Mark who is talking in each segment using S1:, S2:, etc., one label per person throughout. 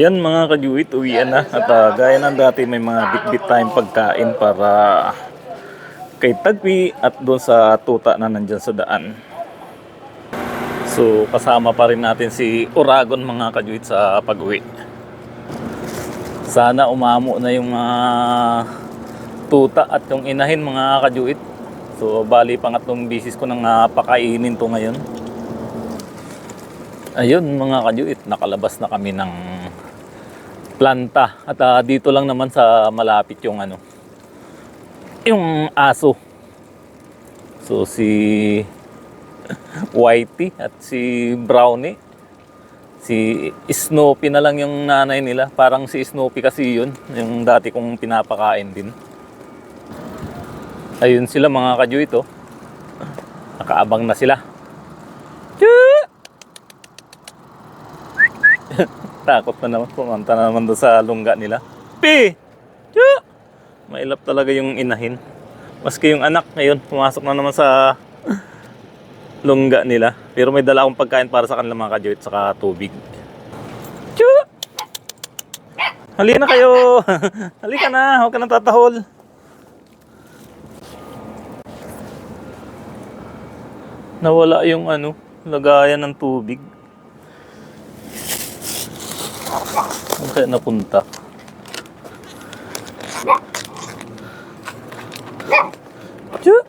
S1: Yan mga kajuit, uwian na. At ah, gaya ng dati, may mga bitbit tayong pagkain para kay Tagpi at doon sa tuta na nandyan sa daan. So kasama pa rin natin si Oragon mga kajuit sa pag-uwi. Sana umamo na yung mga tuta at yung inahin mga kajuit. So bali pangatlong bisis ko nang napakainin to ngayon. Ayun mga kajuit, nakalabas na kami ng planta. At ah, dito lang naman sa malapit yung ano, yung aso. So si Whitey at si Brownie. Si Snoopy na lang yung nanay nila. Parang si Snoopy kasi yun. Yung dati kong pinapakain din. Ayun sila mga kajuit oh. Nakaabang na sila. Choo! Takot na naman. Pumunta na naman doon sa lungga nila. Pi! Choo! Mailap talaga yung inahin. Maski yung anak ngayon, pumasok na naman sa lungga nila. Pero may dala akong pagkain para sa kanila mga kajuit, saka tubig. Choo! Halika na kayo! Halika na, huwag ka nang tatahol. Nawala yung ano, lagayan ng tubig. Saan kaya napunta? Choo!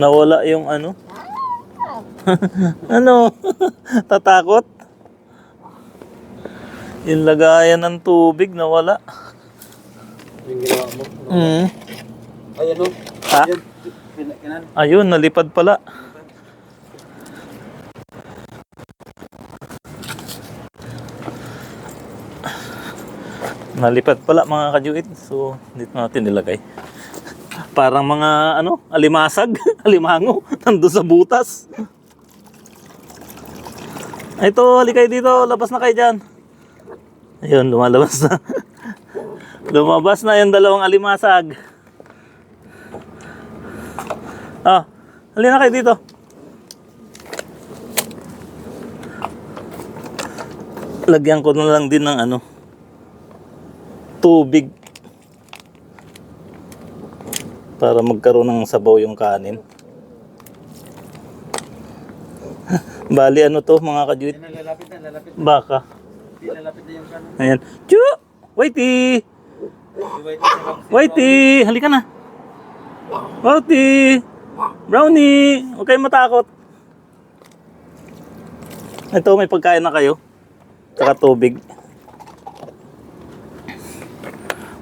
S1: Nawala yung ano? ano? Tatakot? Yung lagayan ng tubig nawala.
S2: Yung ginawa mo.
S1: Mm.
S2: Ay, ano?
S1: Ha? Ayun, nalipad pala. Nalipad pala mga kajuit. So, dito natin nilagay. Parang mga ano, alimasag, alimango, nandun sa butas. Ito, halika kayo dito, labas na kayo dyan. Ayun, lumalabas na. Lumabas na yung dalawang alimasag. Ah, halina kayo dito. Lagyan ko na lang din ng ano, tubig. Para magkaroon ng sabaw yung kanin. Bali ano to mga kajuit?
S2: Lalapit na, lalapit na.
S1: Baka.
S2: Lalapit na yung kanan.
S1: Ayan. Chu!
S2: Whitey
S1: Waity! Halika na! Waity! Brownie! Huwag kayong matakot. Ito, may pagkain na kayo. Tsaka tubig.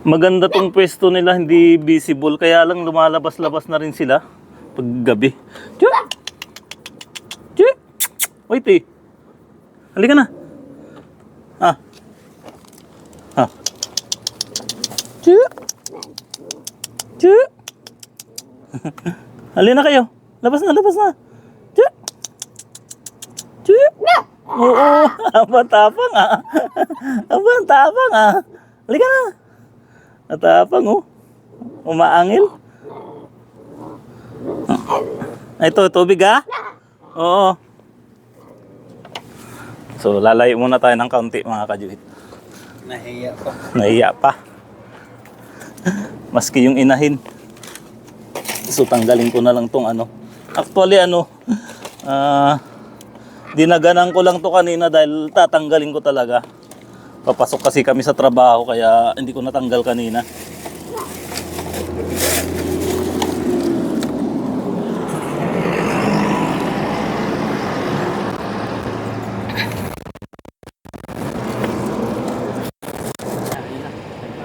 S1: Maganda tong pwesto nila, hindi visible. Kaya lang lumalabas-labas na rin sila pag gabi. Chu! Chu! Waity! Halika na! Ah. Ah. Chu! Chu! Halina kayo. Labas na, labas na. Chu! Chu! Oo, abang tapang ah. Abang tapang ah. Halika na. Natapang oh. Umaangil. Ito, tubig ah. Oo. So, lalayo muna tayo ng kaunti mga kajuhit.
S2: Nahiya pa.
S1: Nahiya pa. Maski yung inahin. So tanggalin ko na lang tong ano. Actually ano, ah dinaganan ko lang to kanina dahil tatanggalin ko talaga. Papasok kasi kami sa trabaho kaya hindi ko natanggal kanina.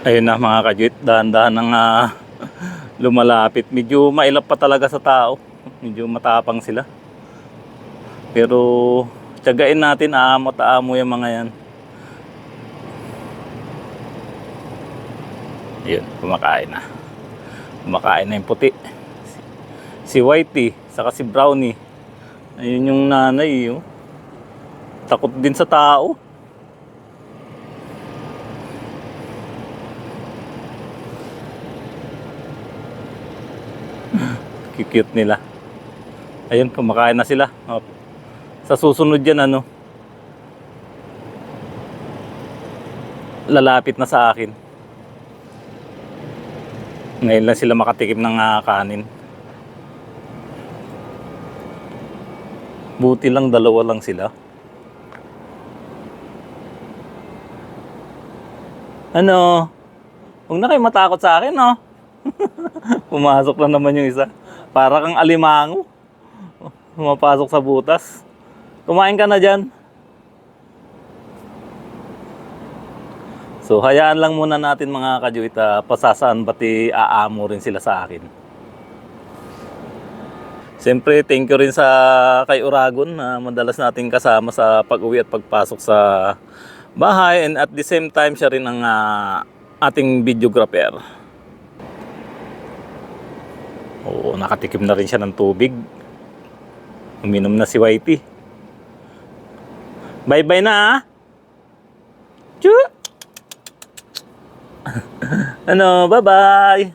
S1: Ayun na mga kajit, dahan-dahan nang ah, lumalapit. Medyo mailap pa talaga sa tao. Medyo matapang sila. Pero tiyagain natin, aamo-taamo yung mga yan. Ayun, kumakain na. Kumakain na yung puti. Si Whitey, saka si Brownie. Ayun yung nanay, oh. Takot din sa tao. Cute nila. Ayun, kumakain na sila. O, Sa susunod yan, ano, lalapit na sa akin. Ngayon lang sila makatikim ng ah, kanin. Buti lang dalawa lang sila. Ano? Huwag na kayo matakot sa akin, no? Pumasok lang naman yung isa. Para kang alimango. Pumapasok sa butas. Kumain ka na dyan. So, hayaan lang muna natin mga kajuit, ah, pasasaan bati aamo rin sila sa akin. Siyempre, thank you rin sa kay Uragon na madalas nating kasama sa pag-uwi at pagpasok sa bahay and at the same time siya rin ang ah, ating videographer. Oo, nakatikim na rin siya ng tubig. Uminom na si Whitey. Bye-bye na ah! Chu! ano, bye-bye!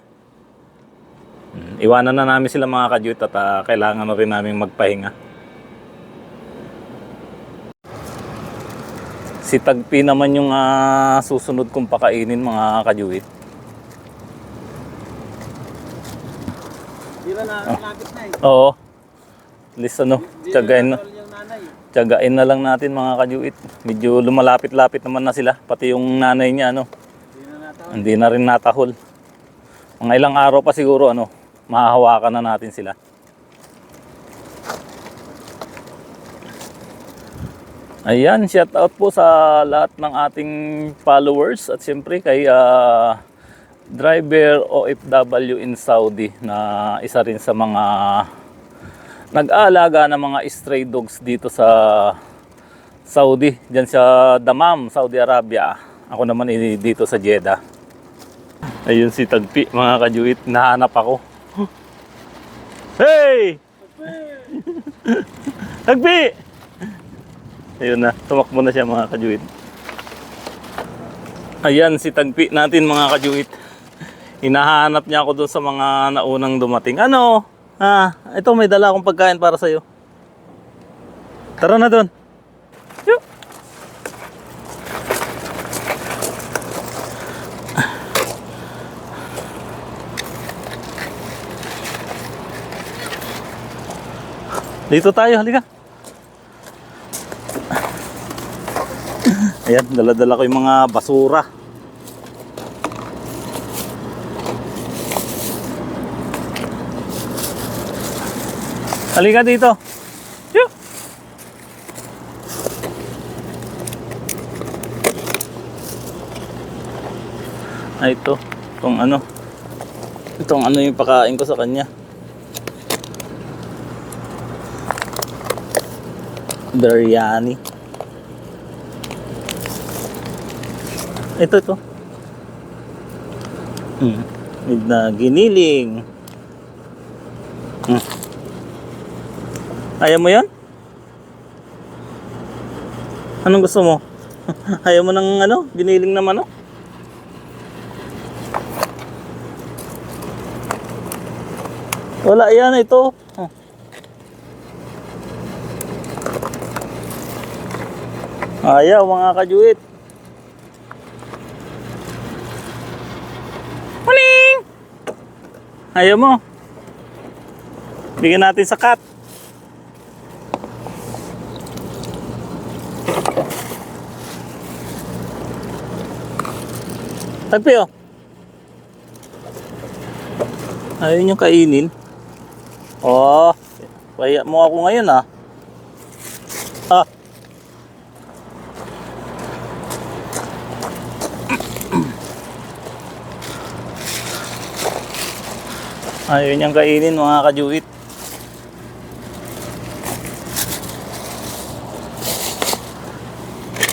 S1: Mm, Iwanan na namin sila mga kadyut at ah, kailangan na rin namin magpahinga. Si Tagpi naman yung ah, susunod kong pakainin mga kadyut.
S2: Di ba na, lapit na eh.
S1: Oo. Least ano, tiyagain na, tiyagain na lang natin mga kadyut. Medyo lumalapit-lapit naman na sila. Pati yung nanay niya ano. Hindi na rin natahol. Mga ilang araw pa siguro ano, mahahawakan na natin sila. Ayan, shout out po sa lahat ng ating followers at siyempre kay ah, driver OFW in Saudi na isa rin sa mga nag-aalaga ng mga stray dogs dito sa Saudi, dyan sa Damam, Saudi Arabia. Ako naman eh, dito sa Jeddah. Ayun si Tagpi, mga kajuit, nahanap ako. Hey! Tagpi! Ayun na, tumakbo na siya mga kajuit. Ayan si Tagpi natin mga kajuit. Hinahanap niya ako doon sa mga naunang dumating. Ano? Ah, ito may dala akong pagkain para sa'yo. Tara na doon. Dito tayo, halika. Ayan, dala-dala ko yung mga basura. Halika dito. Yup. Ay, ito. Itong ano. Itong ano yung pakain ko sa kanya. Biryani. Ito, ito. Hmm. With na giniling. Hmm. Ayaw mo yan? Anong gusto mo? Ayaw mo ng ano? Giniling na manok? Wala yan ito. Ayaw mga kajuit. Muling! Ayaw mo. Bigyan natin sa cat. Tagpi oh. Ayaw nyo kainin. Oh, kaya mo ako ngayon ah. Ah. Ayaw niyang kainin mga kajuit.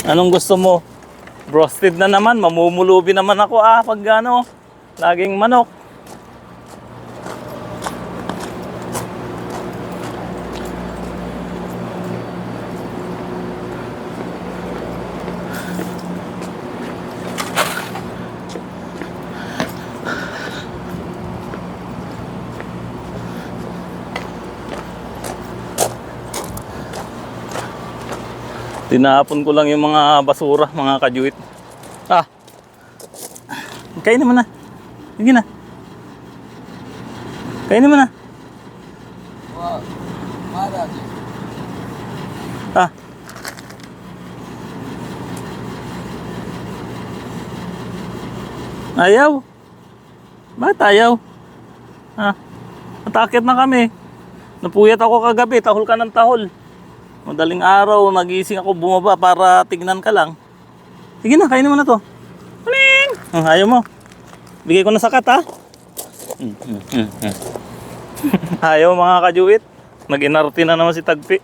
S1: Anong gusto mo? Roasted na naman, mamumulubi naman ako ah pag ano, laging manok. Tinapon ko lang yung mga basura, mga kajuit. Ah! Kainin mo na. Sige na. Kainin mo na. Ah. Ayaw. Bakit ayaw? Ha? Matakit na kami. Napuyat ako kagabi, tahol ka ng tahol. Madaling araw, nagising ako bumaba para tignan ka lang. Sige na, kainin mo na to. Huling! Ah, ayaw mo. Bigay ko na sakat ha. Mm, mm, mm, mm. ayaw mga kajuit. Nag-inarte na naman si Tagpi.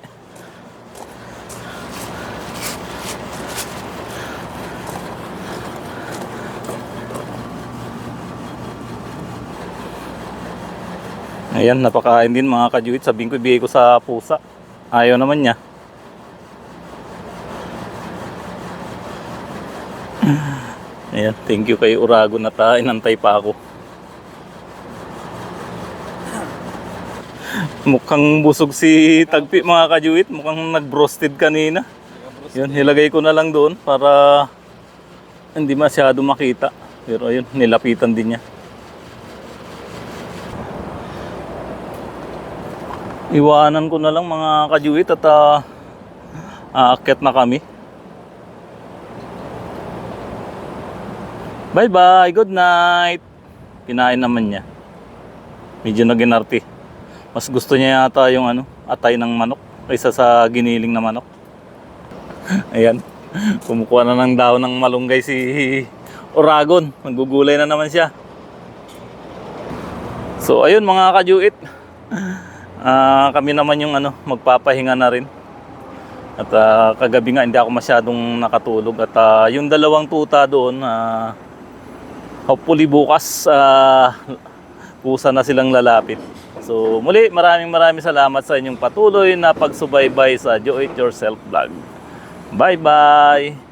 S1: Ayan, napakain din mga kajuit. Sabihin ko, ibigay ko sa pusa. Ayaw naman niya. Ayan, thank you kay Urago na ta. Inantay pa ako. Mukhang busog si Tagpi mga kajuit. Mukhang nag-broasted kanina. Yun, nilagay ko na lang doon para hindi masyado makita. Pero ayun, nilapitan din niya. Iwanan ko na lang mga kajuit at uh, aakyat na kami. Bye bye, good night. Kinain naman niya. Medyo naginarti. Mas gusto niya yata yung ano, atay ng manok kaysa sa giniling na manok. Ayan. Kumukuha na ng daw ng malunggay si Oragon. Magugulay na naman siya. So ayun mga kajuit. Ah, kami naman yung ano, magpapahinga na rin. At ah, kagabi nga hindi ako masyadong nakatulog at ah, yung dalawang tuta doon ah, hopefully bukas ah, pusa na silang lalapit. So muli maraming maraming salamat sa inyong patuloy na pagsubaybay sa Do It Yourself vlog. Bye bye.